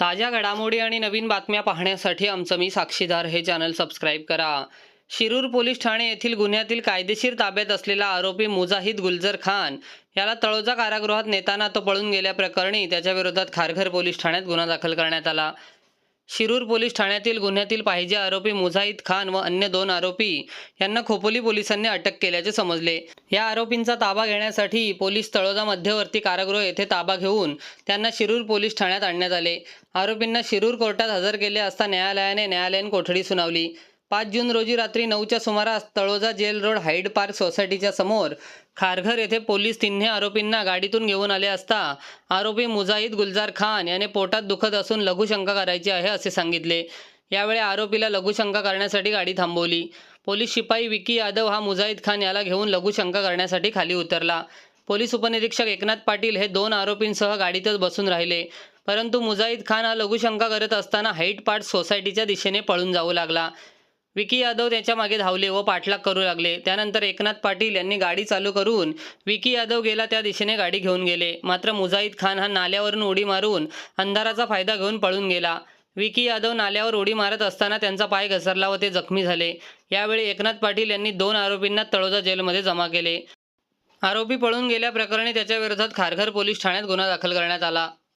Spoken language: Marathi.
ताज्या घडामोडी आणि नवीन बातम्या पाहण्यासाठी आमचं मी साक्षीदार. हे चॅनल सबस्क्राईब करा. शिरूर पोलीस ठाणे येथील गुन्ह्यातील कायदेशीर ताब्यात असलेला आरोपी मुजाहिद गुलजर खान याला तळोजा कारागृहात नेताना तो पळून गेल्याप्रकरणी त्याच्या विरोधात खारघर पोलीस ठाण्यात गुन्हा दाखल करण्यात आला. शिरूर पोलीस ठाण्यातील गुन्ह्यातील पाहिजे आरोपी मुझाईद खान व अन्य दोन आरोपी यांना खोपोली पोलिसांनी अटक केल्याचे समजले. या आरोपींचा ताबा घेण्यासाठी पोलीस तळोजा मध्यवर्ती कारागृह येथे ताबा घेऊन त्यांना शिरूर पोलीस ठाण्यात आणण्यात आले. आरोपींना शिरूर कोर्टात हजर केले असता न्यायालयाने न्यायालयीन कोठडी सुनावली. पाच जून रोजी रात्री नऊच्या सुमारास Taloja jail road Hyde Park सोसायटीच्या समोर खारघर येथे पोलीस तिन्ही आरोपींना गाडीतून घेऊन आले असता आरोपी मुजाहिद गुलजार खान याने पोटात दुखत असून लघुशंका करायची आहे असे सांगितले. यावेळी आरोपीला लघुशंका करण्यासाठी गाडी थांबवली. पोलीस शिपाई विकी यादव हा मुजाहिद खान याला घेऊन लघुशंका करण्यासाठी खाली उतरला. पोलीस उपनिरीक्षक एकनाथ पाटील हे दोन आरोपींसह गाडीतच बसून राहिले. परंतु मुजाहिद खान हा लघुशंका करत असताना हाईट पार्क सोसायटीच्या दिशेने पळून जाऊ लागला. विकी यादव त्याच्यामागे धावले व पाठलाग करू लागले. त्यानंतर एकनाथ पाटील यांनी गाडी चालू करून विकी यादव गेला त्या दिशेने गाडी घेऊन गेले. मात्र मुजाहिद खान हा नाल्यावरून उडी मारून अंधाराचा फायदा घेऊन पळून गेला. विकी यादव नाल्यावर उडी मारत असताना त्यांचा पाय घसरला व ते जखमी झाले. यावेळी एकनाथ पाटील यांनी दोन आरोपींना तळोजा जेलमध्ये जमा केले. आरोपी पळून गेल्याप्रकरणी त्याच्याविरोधात खारघर पोलीस ठाण्यात गुन्हा दाखल करण्यात आला.